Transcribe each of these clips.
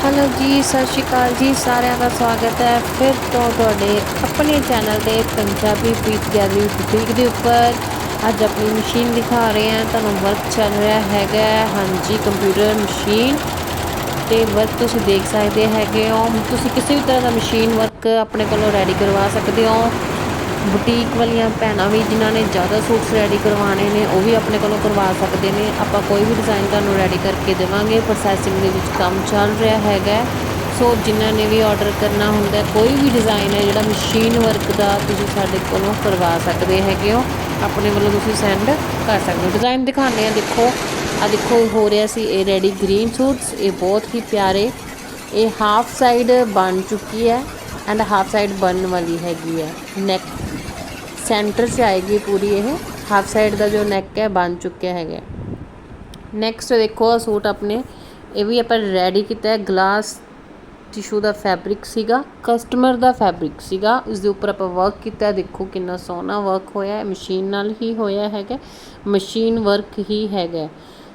Hello ਜੀ, ਸਤਿ ਸ਼੍ਰੀ ਅਕਾਲ ਜੀ, ਸਾਰਿਆਂ ਦਾ ਸਵਾਗਤ ਹੈ ਫਿਰ ਤੋਂ ਤੁਹਾਡੇ ਆਪਣੇ ਚੈਨਲ ਤੇ ਪੰਜਾਬੀ ਪੀਸ ਗੈਲਰੀ ਬੁਟੀਕ ਦੇ ਉੱਪਰ। ਅੱਜ ਆਪਣੀ ਮਸ਼ੀਨ ਦਿਖਾ ਰਹੇ ਹਾਂ, ਤੁਹਾਨੂੰ ਵਰਕ ਚੱਲ ਰਿਹਾ ਹੈਗਾ ਹਾਂਜੀ ਕੰਪਿਊਟਰ ਮਸ਼ੀਨ ਤੇ ਵਰਕ ਤੁਸੀਂ ਦੇਖ ਸਕਦੇ ਹੈਗੇ ਹੋ। ਤੁਸੀਂ ਕਿਸੇ ਵੀ ਤਰ੍ਹਾਂ ਦਾ ਮਸ਼ੀਨ ਵਰਕ ਆਪਣੇ ਕੋਲੋਂ ਰੈਡੀ ਕਰਵਾ ਸਕਦੇ ਹੋ। ਬੁਟੀਕ ਵਾਲੀਆਂ ਭੈਣਾਂ ਵੀ ਜਿਨ੍ਹਾਂ ਨੇ ਜ਼ਿਆਦਾ ਸੂਟਸ ਰੈਡੀ ਕਰਵਾਉਣੇ ਨੇ, ਉਹ ਵੀ ਆਪਣੇ ਕੋਲੋਂ ਕਰਵਾ ਸਕਦੇ ਨੇ। ਆਪਾਂ ਕੋਈ ਵੀ ਡਿਜ਼ਾਈਨ ਤੁਹਾਨੂੰ ਰੈਡੀ ਕਰਕੇ ਦੇਵਾਂਗੇ। ਪ੍ਰੋਸੈਸਿੰਗ ਦੇ ਵਿੱਚ ਕੰਮ ਚੱਲ ਰਿਹਾ ਹੈਗਾ। ਸੋ ਜਿਨ੍ਹਾਂ ਨੇ ਵੀ ਆਰਡਰ ਕਰਨਾ ਹੁੰਦਾ, ਕੋਈ ਵੀ ਡਿਜ਼ਾਈਨ ਹੈ ਜਿਹੜਾ ਮਸ਼ੀਨ ਵਰਕ ਦਾ ਤੁਸੀਂ ਸਾਡੇ ਕੋਲੋਂ ਕਰਵਾ ਸਕਦੇ ਹੈਗੇ ਹੋ, ਆਪਣੇ ਵੱਲੋਂ ਤੁਸੀਂ ਸੈਂਡ ਕਰ ਸਕਦੇ ਹੋ। ਡਿਜ਼ਾਈਨ ਦਿਖਾਉਂਦੇ ਆ ਦੇਖੋ। ਆ ਦੇਖੋ ਹੋ ਰਿਹਾ ਸੀ, ਇਹ ਰੈਡੀ ਗ੍ਰੀਨ ਸੂਟਸ ਇਹ ਬਹੁਤ ਹੀ ਪਿਆਰੇ, ਇਹ ਹਾਫ ਸਾਈਡ ਬਣ ਚੁੱਕੀ ਹੈ। ਐਂਡ ਹਾਫ ਸਾਈਡ ਬਣਨ ਵਾਲੀ ਹੈਗੀ ਹੈ ਨੈਕ ਸੈਂਟਰ 'ਚ ਆਏਗੀ ਪੂਰੀ ਇਹ। ਹਾਫ ਸਾਈਡ ਦਾ ਜੋ ਨੈਕ ਹੈ, ਬਣ ਚੁੱਕਿਆ ਹੈਗਾ ਨੈਕਸਟ ਦੇਖੋ, ਆਹ ਸੂਟ ਆਪਣੇ, ਇਹ ਵੀ ਆਪਾਂ ਰੈਡੀ ਕੀਤਾ ਹੈ। ਗਲਾਸ ਟਿਸ਼ੂ ਦਾ ਫੈਬਰਿਕ ਸੀਗਾ ਕਸਟਮਰ ਦਾ ਫੈਬਰਿਕ ਸੀਗਾ। ਇਸ ਦੇ ਉੱਪਰ ਆਪਾਂ ਵਰਕ ਕੀਤਾ ਦੇਖੋ ਕਿੰਨਾ ਸੋਹਣਾ ਵਰਕ ਹੋਇਆ ਹੈ। ਮਸ਼ੀਨ ਨਾਲ ਹੀ ਹੋਇਆ ਹੈਗਾ ਮਸ਼ੀਨ ਵਰਕ ਹੀ ਹੈਗਾ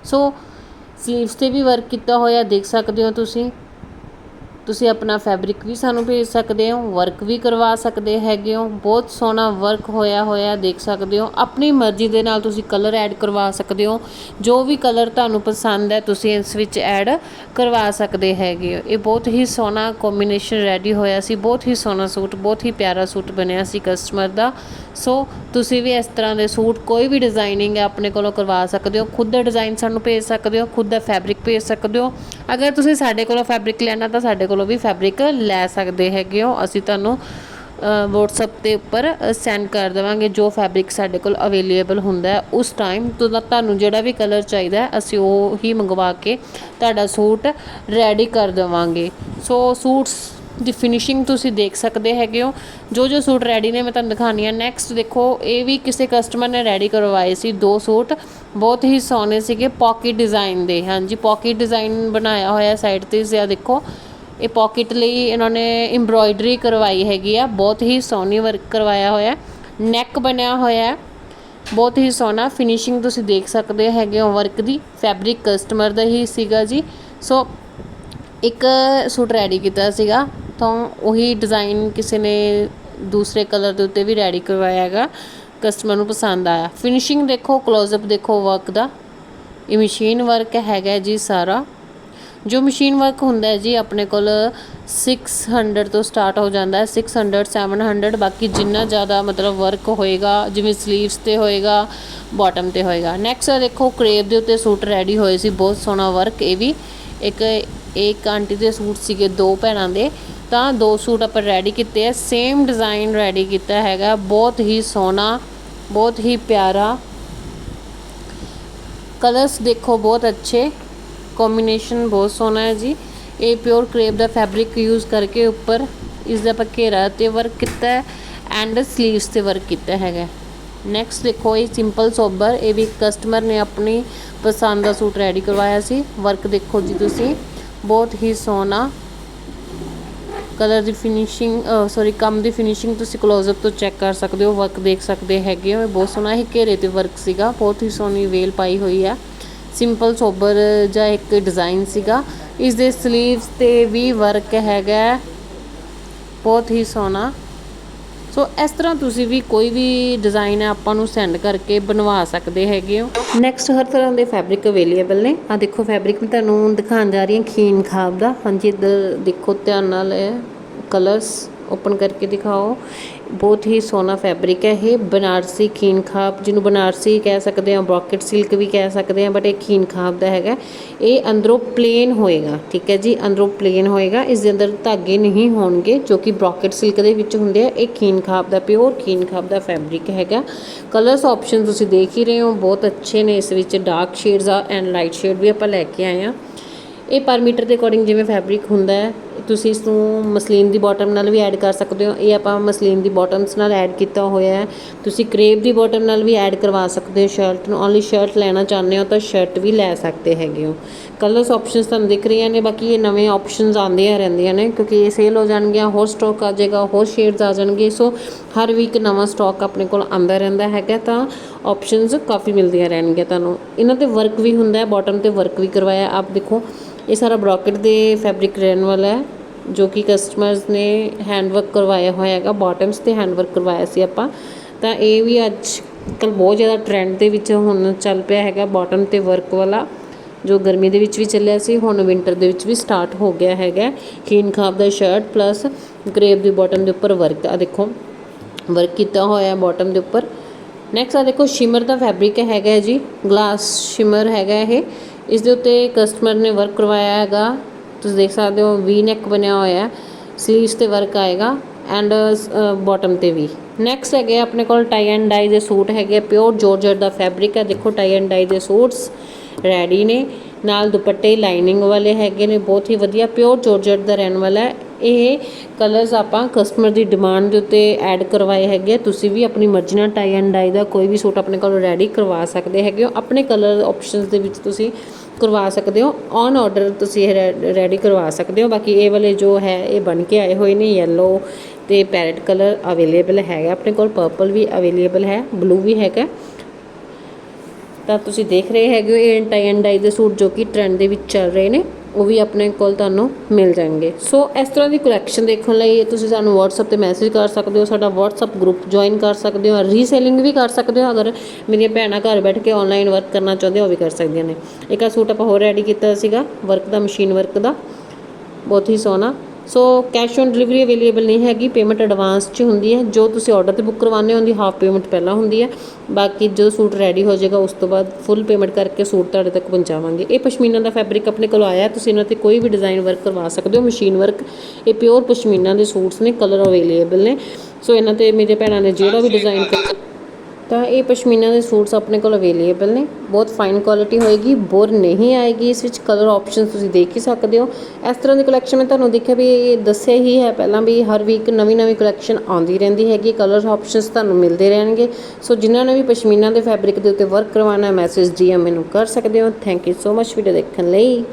ਸੋ ਸਲੀਵਸ ਤੇ ਵੀ ਵਰਕ ਕੀਤਾ ਹੋਇਆ, ਦੇਖ ਸਕਦੇ ਹੋ ਤੁਸੀਂ। ਤੁਸੀਂ ਆਪਣਾ ਫੈਬਰਿਕ ਵੀ ਸਾਨੂੰ ਭੇਜ ਸਕਦੇ ਹੋ ਵਰਕ ਵੀ ਕਰਵਾ ਸਕਦੇ ਹੈਗੇ ਹੋ, ਬਹੁਤ ਸੋਹਣਾ ਵਰਕ ਹੋਇਆ ਹੋਇਆ ਦੇਖ ਸਕਦੇ ਹੋ, ਆਪਣੀ ਮਰਜ਼ੀ ਦੇ ਨਾਲ ਤੁਸੀਂ ਕਲਰ ਐਡ ਕਰਵਾ ਸਕਦੇ ਹੋ, ਜੋ ਵੀ ਕਲਰ ਤੁਹਾਨੂੰ ਪਸੰਦ ਹੈ ਤੁਸੀਂ ਇਸ ਵਿੱਚ ਐਡ ਕਰਵਾ ਸਕਦੇ ਹੈਗੇ ਹੋ। ਇਹ ਬਹੁਤ ਹੀ ਸੋਹਣਾ ਕੰਬੀਨੇਸ਼ਨ ਰੈਡੀ ਹੋਇਆ ਸੀ, ਬਹੁਤ ਹੀ ਸੋਹਣਾ ਸੂਟ, ਬਹੁਤ ਹੀ ਪਿਆਰਾ ਸੂਟ ਬਣਿਆ ਸੀ ਕਸਟਮਰ ਦਾ। ਸੋ ਤੁਸੀਂ ਵੀ ਇਸ ਤਰ੍ਹਾਂ ਦੇ ਸੂਟ ਕੋਈ ਵੀ ਡਿਜ਼ਾਈਨਿੰਗ ਹੈ, ਆਪਣੇ ਕੋਲੋਂ ਕਰਵਾ ਸਕਦੇ ਹੋ, ਖੁਦ ਦਾ ਡਿਜ਼ਾਈਨ ਸਾਨੂੰ ਭੇਜ ਸਕਦੇ ਹੋ, ਖੁਦ ਦਾ ਫੈਬਰਿਕ ਭੇਜ ਸਕਦੇ ਹੋ। ਅਗਰ ਤੁਸੀਂ ਸਾਡੇ ਕੋਲੋਂ ਫੈਬਰਿਕ ਲੈਣਾ ਤਾਂ ਸਾਡੇ ਕੋਲ ਕੋਲੋਂ ਵੀ ਫੈਬਰਿਕ ਲੈ ਸਕਦੇ ਹੈਗੇ ਹੋ। ਅਸੀਂ ਤੁਹਾਨੂੰ WhatsApp 'ਤੇ ਉੱਪਰ ਸੈਂਡ ਕਰ ਦੇਵਾਂਗੇ ਜੋ ਫੈਬਰਿਕ ਸਾਡੇ ਕੋਲ ਅਵੇਲੇਬਲ ਹੁੰਦਾ ਉਸ ਟਾਈਮ ਤੁਹਾਨੂੰ ਜਿਹੜਾ ਵੀ ਕਲਰ ਚਾਹੀਦਾ ਅਸੀਂ ਉਹ ਹੀ ਮੰਗਵਾ ਕੇ ਤੁਹਾਡਾ ਸੂਟ ਰੈਡੀ ਕਰ ਦੇਵਾਂਗੇ। ਸੋ ਸੂਟਸ ਦੀ ਫਿਨਿਸ਼ਿੰਗ ਤੁਸੀਂ ਦੇਖ ਸਕਦੇ ਹੈਗੇ ਹੋ। ਜੋ ਜੋ ਸੂਟ ਰੈਡੀ ਨੇ, ਮੈਂ ਤੁਹਾਨੂੰ ਦਿਖਾਣੀ ਆ ਨੈਕਸਟ ਦੇਖੋ, ਇਹ ਵੀ ਕਿਸੇ ਕਸਟਮਰ ਨੇ ਰੈਡੀ ਕਰਵਾਏ ਸੀ ਦੋ ਸੂਟ। ਬਹੁਤ ਹੀ ਸੋਹਣੇ ਸੀਗੇ ਪੌਕਿਟ ਡਿਜ਼ਾਈਨ ਦੇ। ਹਾਂਜੀ ਪੌਕਿਟ ਡਿਜ਼ਾਈਨ ਬਣਾਇਆ ਹੋਇਆ ਸਾਈਡ ਤੇ। ਜਿਆ ਦੇਖੋ ਇਹ ਪੌਕਿਟ ਲਈ ਇਹਨਾਂ ਨੇ ਐਮਬ੍ਰੋਇਡਰੀ ਕਰਵਾਈ ਹੈਗੀ ਆ, ਬਹੁਤ ਹੀ ਸੋਹਣੀ ਵਰਕ ਕਰਵਾਇਆ ਹੋਇਆ ਨੈਕ ਬਣਿਆ ਹੋਇਆ ਬਹੁਤ ਹੀ ਸੋਹਣਾ ਫਿਨਿਸ਼ਿੰਗ ਤੁਸੀਂ ਦੇਖ ਸਕਦੇ ਹੈਗੇ ਹੋ ਵਰਕ ਦੀ ਫੈਬਰਿਕ ਕਸਟਮਰ ਦਾ ਹੀ ਸੀਗਾ ਜੀ। ਸੋ ਇੱਕ ਸੂਟ ਰੈਡੀ ਕੀਤਾ ਸੀਗਾ, ਤਾਂ ਉਹੀ ਡਿਜ਼ਾਈਨ ਕਿਸੇ ਨੇ ਦੂਸਰੇ ਕਲਰ ਦੇ ਉੱਤੇ ਵੀ ਰੈਡੀ ਕਰਵਾਇਆ ਹੈਗਾ ਕਸਟਮਰ ਨੂੰ ਪਸੰਦ ਆਇਆ। ਫਿਨਿਸ਼ਿੰਗ ਦੇਖੋ ਕਲੋਜ਼ਅਪ ਦੇਖੋ ਵਰਕ ਦਾ। ਇਹ ਮਸ਼ੀਨ ਵਰਕ ਹੈਗਾ ਜੀ ਸਾਰਾ। ਜੋ ਮਸ਼ੀਨ ਵਰਕ ਹੁੰਦਾ ਹੈ ਜੀ, ਆਪਣੇ ਕੋਲ 600 ਤੋਂ ਸਟਾਰਟ ਹੋ ਜਾਂਦਾ ਹੈ 600 700 ਬਾਕੀ ਜਿੰਨਾ ਜ਼ਿਆਦਾ ਮਤਲਬ ਵਰਕ ਹੋਏਗਾ, ਜਿਵੇਂ ਸਲੀਵਸ ਤੇ ਹੋਏਗਾ ਬਾਟਮ ਤੇ ਹੋਏਗਾ। ਨੈਕਸਟ ਦੇਖੋ ਕਰੇਪ ਦੇ ਉੱਤੇ ਸੂਟ ਰੈਡੀ ਹੋਏ ਸੀ, ਬਹੁਤ ਸੋਹਣਾ ਵਰਕ ਇਹ ਵੀ। ਇੱਕ ਇੱਕ ਆਂਟੀ ਦੇ ਸੂਟ ਸੀਗੇ ਦੋ ਭੈਣਾਂ ਦੇ, ਤਾਂ ਦੋ ਸੂਟ ਆਪਾਂ ਰੈਡੀ ਕੀਤੇ ਆ। ਸੇਮ ਡਿਜ਼ਾਈਨ ਰੈਡੀ ਕੀਤਾ ਹੈਗਾ, ਬਹੁਤ ਹੀ ਸੋਹਣਾ, ਬਹੁਤ ਹੀ ਪਿਆਰਾ। ਕਲਰਸ ਦੇਖੋ, ਬਹੁਤ ਅੱਛੇ। ਕੰਬੀਨੇਸ਼ਨ ਬਹੁਤ ਸੋਹਣਾ ਹੈ ਜੀ। ਇਹ ਪਿਓਰ ਕਰੇਪ ਦਾ ਫੈਬਰਿਕ ਯੂਜ਼ ਕਰਕੇ ਉੱਪਰ ਇਸ ਦਾ ਆਪਾਂ ਘੇਰਾ ਤੇ ਵਰਕ ਕੀਤਾ ਹੈ ਐਂਡ ਸਲੀਵਸ ਤੇ ਵਰਕ ਕੀਤਾ ਹੈਗਾ ਨੈਕਸਟ ਦੇਖੋ, ਇਹ ਸਿੰਪਲ ਸੋਬਰ ਇਹ ਵੀ ਕਸਟਮਰ ਨੇ ਆਪਣੀ ਪਸੰਦ ਦਾ ਸੂਟ ਰੈਡੀ ਕਰਵਾਇਆ ਸੀ। ਵਰਕ ਦੇਖੋ ਜੀ ਤੁਸੀਂ, ਬਹੁਤ ਹੀ ਸੋਹਣਾ। ਕਲਰ ਦੀ ਫਿਨਿਸ਼ਿੰਗ ਸੌਰੀ ਕੰਮ ਦੀ ਫਿਨਿਸ਼ਿੰਗ ਤੁਸੀਂ ਕਲੋਜ਼ਅਪ ਤੋਂ ਚੈੱਕ ਕਰ ਸਕਦੇ ਹੋ ਵਰਕ ਦੇਖ ਸਕਦੇ ਹੈਗੇ ਹੋ। ਇਹ ਬਹੁਤ ਸੋਹਣਾ, ਇਹ ਘੇਰੇ ਤੇ ਵਰਕ ਸੀਗਾ, ਬਹੁਤ ਹੀ ਸੋਹਣੀ ਵੇਲ ਪਾਈ ਹੋਈ ਹੈ। ਸਿੰਪਲ ਸੋਬਰ ਜਾਂ ਇੱਕ ਡਿਜ਼ਾਈਨ ਸੀਗਾ। ਇਸ ਦੇ ਸਲੀਵਸ ਤੇ ਵੀ ਵਰਕ ਹੈਗਾ ਬਹੁਤ ਹੀ ਸੋਹਣਾ। ਸੋ ਇਸ ਤਰ੍ਹਾਂ ਤੁਸੀਂ ਵੀ ਕੋਈ ਵੀ ਡਿਜ਼ਾਈਨ ਹੈ, ਆਪਾਂ ਨੂੰ ਸੈਂਡ ਕਰਕੇ ਬਣਵਾ ਸਕਦੇ ਹੈਗੇ ਹੋ। ਨੈਕਸਟ ਹਰ ਤਰ੍ਹਾਂ ਦੇ ਫੈਬਰਿਕ ਅਵੇਲੇਬਲ ਨੇ। ਆ ਦੇਖੋ ਫੈਬਰਿਕ ਮੈਂ ਤੁਹਾਨੂੰ ਦਿਖਾਉਣ ਜਾ ਰਹੀ ਹਾਂ, ਖੀਨ ਖਾਬ ਦਾ। ਹਾਂਜੀ, ਇੱਧਰ ਦੇਖੋ, ਧਿਆਨ ਨਾਲ ਕਲਰਸ ਓਪਨ ਕਰਕੇ ਦਿਖਾਓ। ਬਹੁਤ ਹੀ ਸੋਹਣਾ ਫੈਬਰਿਕ ਹੈ ਇਹ। ਬਨਾਰਸੀ ਖੀਨ ਜਿਹਨੂੰ ਬਨਾਰਸੀ ਕਹਿ ਸਕਦੇ ਹਾਂ, ਬ੍ਰੋਕਟ ਸਿਲਕ ਵੀ ਕਹਿ ਸਕਦੇ ਹਾਂ ਬਟ ਇਹ ਖੀਨ ਦਾ ਹੈਗਾ। ਇਹ ਅੰਦਰੋਂ ਪਲੇਨ ਹੋਏਗਾ, ਠੀਕ ਹੈ ਜੀ? ਅੰਦਰੋਂ ਪਲੇਨ ਹੋਏਗਾ। ਇਸ ਦੇ ਅੰਦਰ ਧਾਗੇ ਨਹੀਂ ਹੋਣਗੇ, ਜੋ ਕਿ ਬ੍ਰੋਕਟ ਸਿਲਕ ਦੇ ਵਿੱਚ ਹੁੰਦੇ ਆ। ਇਹ ਖੀਨ ਦਾ ਪਿਓਰ ਖੀਨ ਦਾ ਫੈਬਰਿਕ ਹੈਗਾ। ਕਲਰਸ ਆਪਸ਼ਨ ਤੁਸੀਂ ਦੇਖ ਹੀ ਰਹੇ ਹੋ। ਬਹੁਤ ਅੱਛੇ ਨੇ ਇਸ ਵਿੱਚ। ਡਾਰਕ ਸ਼ੇਡਸ ਆ ਐਂਡ ਲਾਈਟ ਸ਼ੇਡ ਵੀ ਆਪਾਂ ਲੈ ਕੇ ਆਏ ਆ ਇਹ ਪਰ ਮੀਟਰ ਦੇ ਅਕੋਰਡਿੰਗ ਜਿਵੇਂ ਫੈਬਰਿਕ ਹੁੰਦਾ ਹੈ ਤੁਸੀਂ ਇਸ ਨੂੰ ਮਸਲੀਨ ਦੀ ਬਾਟਮ ਨਾਲ ਵੀ ਐਡ ਕਰ ਸਕਦੇ ਹੋ। ਇਹ ਆਪਾਂ ਮਸਲੀਨ ਦੀ ਬਾਟਮਸ ਨਾਲ ਐਡ ਕੀਤਾ ਹੋਇਆ ਹੈ। ਤੁਸੀਂ ਕਰੇਪ ਦੀ ਬਾਟਮ ਨਾਲ ਵੀ ਐਡ ਕਰਵਾ ਸਕਦੇ ਹੋ। ਸ਼ਰਟ ਨੂੰ ਓਨਲੀ ਸ਼ਰਟ ਲੈਣਾ ਚਾਹੁੰਦੇ ਹੋ ਤਾਂ ਸ਼ਰਟ ਵੀ ਲੈ ਸਕਦੇ ਹੈਗੇ ਹੋ। ਕਲਰਸ ਆਪਸ਼ਨਸ ਤੁਹਾਨੂੰ ਦਿਖ ਰਹੀਆਂ ਨੇ, ਬਾਕੀ ਇਹ ਨਵੇਂ ਆਪਸ਼ਨਸ ਆਉਂਦੀਆਂ ਰਹਿੰਦੀਆਂ ਨੇ, ਕਿਉਂਕਿ ਇਹ ਸੇਲ ਹੋ ਜਾਣਗੀਆਂ, ਹੋਰ ਸਟਾਕ ਆ ਜਾਏਗਾ, ਹੋਰ ਸ਼ੇਡਸ ਆ ਜਾਣਗੇ ਸੋ ਹਰ ਵੀਕ ਨਵਾਂ ਸਟਾਕ ਆਪਣੇ ਕੋਲ ਆਉਂਦਾ ਰਹਿੰਦਾ ਹੈਗਾ ਤਾਂ ਆਪਸ਼ਨਸ ਕਾਫੀ ਮਿਲਦੀਆਂ ਰਹਿਣਗੀਆਂ ਤੁਹਾਨੂੰ। ਇਹਨਾਂ ਤੇ ਵਰਕ ਵੀ ਹੁੰਦਾ ਹੈ ਬਾਟਮ ਤੇ ਵਰਕ ਵੀ ਕਰਵਾਇਆ। ਆਪ ਦੇਖੋ, ਇਹ ਸਾਰਾ ਬ੍ਰੋਕਟ ਦੇ ਫੈਬਰਿਕ ਰਹਿਣ ਵਾਲਾ ਹੈ। ਜੋ ਕਿ ਕਸਟਮਰਸ ਨੇ ਹੈਂਡ ਵਰਕ ਕਰਵਾਇਆ ਹੋਇਆ ਹੈਗਾ ਬੋਟਮਸ ਤੇ ਹੈਂਡ ਵਰਕ ਕਰਵਾਇਆ ਸੀ ਆਪਾਂ, ਤਾਂ ਇਹ ਵੀ ਅੱਜ ਕੱਲ੍ਹ ਬਹੁਤ ਜ਼ਿਆਦਾ ਟਰੈਂਡ ਦੇ ਵਿੱਚ ਹੁਣ ਚੱਲ ਪਿਆ ਹੈਗਾ ਬੋਟਮ ਤੇ ਵਰਕ ਵਾਲਾ, ਜੋ ਗਰਮੀ ਦੇ ਵਿੱਚ ਵੀ ਚੱਲਿਆ ਸੀ, ਹੁਣ ਵਿੰਟਰ ਦੇ ਵਿੱਚ ਵੀ ਸਟਾਰਟ ਹੋ ਗਿਆ ਹੈਗਾ, ਖੀਨ ਖਾਬ ਦਾ ਸ਼ਰਟ ਪਲੱਸ ਗ੍ਰੇਪ ਦੀ ਬਾਟਮ ਦੇ ਉੱਪਰ ਵਰਕ ਆ ਦੇਖੋ ਵਰਕ ਕੀਤਾ ਹੋਇਆ ਹੈ ਬਾਟਮ ਦੇ ਉੱਪਰ ਨੈਕਸਟ ਆ ਦੇਖੋ ਸ਼ਿਮਰ ਦਾ ਫੈਬਰਿਕ ਹੈਗਾ ਜੀ ਗਲਾਸ ਸ਼ਿਮਰ ਹੈਗਾ ਇਹ, ਇਸ ਦੇ ਉੱਤੇ ਕਸਟਮਰ ਨੇ ਵਰਕ ਕਰਵਾਇਆ ਹੈਗਾ ਤੁਸੀਂ ਦੇਖ ਸਕਦੇ ਹੋ ਵੀ ਨੈਕ ਬਣਿਆ ਹੋਇਆ ਹੈ। ਸਲੀਵਸ ਤੇ ਵਰਕ ਆਏਗਾ ਐਂਡ ਬਾਟਮ ਤੇ ਵੀ। ਨੈਕਸਟ ਹੈਗੇ ਆਪਣੇ ਕੋਲ ਟਾਈ ਐਂਡ ਡਾਈ ਦੇ ਸੂਟ ਹੈਗੇ ਪਿਓਰ ਜੋਰਜਟ ਦਾ ਫੈਬਰਿਕ ਹੈ। ਦੇਖੋ ਟਾਈ ਐਂਡ ਡਾਈ ਦੇ ਸੂਟਸ ਰੈਡੀ ਨੇ। ਨਾਲ ਦੁਪੱਟੇ ਲਾਈਨਿੰਗ ਵਾਲੇ ਹੈਗੇ ਨੇ। ਬਹੁਤ ਹੀ ਵਧੀਆ। ਪਿਓਰ ਜੋਰਜਟ ਦਾ ਰਹਿਣ ਵਾਲਾ ਹੈ। ਇਹ ਕਲਰਸ ਆਪਾਂ ਕਸਟਮਰ ਦੀ ਡਿਮਾਂਡ ਦੇ ਉੱਤੇ ਐਡ ਕਰਵਾਏ ਹੈਗੇ ਆ। ਤੁਸੀਂ ਵੀ ਆਪਣੀ ਮਰਜ਼ੀ ਨਾਲ ਟਾਈ ਐਂਡ ਡਾਈ ਦਾ ਕੋਈ ਵੀ ਸੂਟ ਆਪਣੇ ਕੋਲ ਰੈਡੀ ਕਰਵਾ ਸਕਦੇ ਹੈਗੇ ਹੋ। ਆਪਣੇ ਕਲਰ ਆਪਸ਼ਨਸ ਦੇ ਵਿੱਚ ਤੁਸੀਂ ਕਰਵਾ ਸਕਦੇ ਹੋ। ਔਨ ਆਰਡਰ ਤੁਸੀਂ ਇਹ ਰੈਡੀ ਕਰਵਾ ਸਕਦੇ ਹੋ। ਬਾਕੀ ਇਹ ਵਾਲੇ ਜੋ ਹੈ, ਇਹ ਬਣ ਕੇ ਆਏ ਹੋਏ ਨੇ। ਯੈਲੋ ਤੇ ਪੈਰਟ ਕਲਰ ਅਵੇਲੇਬਲ ਹੈਗਾ। ਆਪਣੇ ਕੋਲ ਪਰਪਲ ਵੀ ਅਵੇਲੇਬਲ ਹੈ। ਬਲੂ ਵੀ ਹੈਗਾ। ਤਾਂ ਤੁਸੀਂ ਦੇਖ ਰਹੇ ਹੈਗੇ ਹੋ ਇਹ ਟਾਈ ਐਂਡ ਡਾਈ ਦੇ ਸੂਟ ਜੋ ਕਿ ਟ੍ਰੈਂਡ ਦੇ ਵਿੱਚ ਚੱਲ ਰਹੇ ਨੇ। ਉਹ ਵੀ ਆਪਣੇ ਕੋਲ ਤੁਹਾਨੂੰ ਮਿਲ ਜਾਣਗੇ। ਸੋ ਇਸ ਤਰ੍ਹਾਂ ਦੀ ਕਲੈਕਸ਼ਨ ਦੇਖਣ ਲਈ ਤੁਸੀਂ ਸਾਨੂੰ WhatsApp ਤੇ ਮੈਸੇਜ ਕਰ ਸਕਦੇ ਹੋ, ਸਾਡਾ WhatsApp ਗਰੁੱਪ ਜੁਆਇਨ ਕਰ ਸਕਦੇ ਹੋ ਰੀਸੇਲਿੰਗ ਵੀ ਕਰ ਸਕਦੇ ਹੋ, ਅਗਰ ਮੇਰੀਆਂ ਭੈਣਾਂ ਘਰ ਬੈਠ ਕੇ ਆਨਲਾਈਨ ਵਰਕ ਕਰਨਾ ਚਾਹੁੰਦੇ ਹੋ, ਉਹ ਵੀ ਕਰ ਸਕਦੀਆਂ ਨੇ। ਇੱਕ ਆ ਸੂਟ ਆਪਾਂ ਹੋਰ ਰੈਡੀ ਕੀਤਾ ਸੀਗਾ ਵਰਕ ਦਾ ਮਸ਼ੀਨ ਵਰਕ ਦਾ। ਬਹੁਤ ਹੀ ਸੋਹਣਾ so cash on delivery available ਨਹੀਂ ਹੈਗੀ ਪੇਮੈਂਟ ਐਡਵਾਂਸ 'ਚ ਹੁੰਦੀ ਹੈ। ਜੋ ਤੁਸੀਂ ਆਰਡਰ ਤੇ ਬੁੱਕ ਕਰਵਾਉਂਦੇ ਹੋ, ਉਹਦੀ ਹਾਫ ਪੇਮੈਂਟ ਪਹਿਲਾਂ ਹੁੰਦੀ ਹੈ। ਬਾਕੀ ਜਦੋਂ ਸੂਟ ਰੈਡੀ ਹੋ ਜਾਏਗਾ, ਉਸ ਤੋਂ ਬਾਅਦ ਫੁੱਲ ਪੇਮੈਂਟ ਕਰਕੇ ਸੂਟ ਤੁਹਾਡੇ ਤੱਕ ਪਹੁੰਚਾਵਾਂਗੇ। ਇਹ ਪਸ਼ਮੀਨਾ ਦਾ ਫੈਬਰਿਕ ਆਪਣੇ ਕੋਲ ਆਇਆ ਤੁਸੀਂ ਇਹਨਾਂ ਤੇ ਕੋਈ ਵੀ ਡਿਜ਼ਾਈਨ ਵਰਕ ਕਰਵਾ ਸਕਦੇ ਹੋ ਮਸ਼ੀਨ ਵਰਕ ਇਹ ਪਿਓਰ ਪਸ਼ਮੀਨਾ ਦੇ ਸੂਟਸ ਨੇ ਕਲਰ ਅਵੇਲੇਬਲ ਨੇ। ਸੋ ਇਹਨਾਂ ਤੇ ਮੇਰੇ ਭੈਣਾਂ ਨੇ ਜਿਹੜਾ ਵੀ ਡਿਜ਼ਾਈਨ ਤਾਂ ਇਹ ਪਸ਼ਮੀਨਾ ਦੇ ਸੂਟਸ ਆਪਣੇ ਕੋਲ ਅਵੇਲੇਬਲ ਨੇ। ਬਹੁਤ ਫਾਈਨ ਕੁਆਲਿਟੀ ਹੋਏਗੀ, ਬੋਰ ਨਹੀਂ ਆਏਗੀ। ਇਸ ਵਿੱਚ ਕਲਰ ਆਪਸ਼ਨਸ ਤੁਸੀਂ ਦੇਖ ਹੀ ਸਕਦੇ ਹੋ। ਇਸ ਤਰ੍ਹਾਂ ਦੀ ਕਲੈਕਸ਼ਨ ਮੈਂ ਤੁਹਾਨੂੰ ਦੇਖਿਆ ਵੀ ਇਹ ਦੱਸਿਆ ਹੀ ਹੈ ਪਹਿਲਾਂ ਵੀ ਹਰ ਵੀਕ ਨਵੀਂ ਨਵੀਂ ਕਲੈਕਸ਼ਨ ਆਉਂਦੀ ਰਹਿੰਦੀ ਹੈਗੀ। ਕਲਰ ਆਪਸ਼ਨਸ ਤੁਹਾਨੂੰ ਮਿਲਦੇ ਰਹਿਣਗੇ। ਸੋ ਜਿਨ੍ਹਾਂ ਨੇ ਵੀ ਪਸ਼ਮੀਨਾ ਦੇ ਫੈਬਰਿਕ ਦੇ ਉੱਤੇ ਵਰਕ ਕਰਵਾਉਣਾ ਹੈ ਮੈਸੇਜ ਡੀਐਮ ਮੈਨੂੰ ਕਰ ਸਕਦੇ ਹੋ। Thank you so much video ਦੇਖਣ ਲਈ।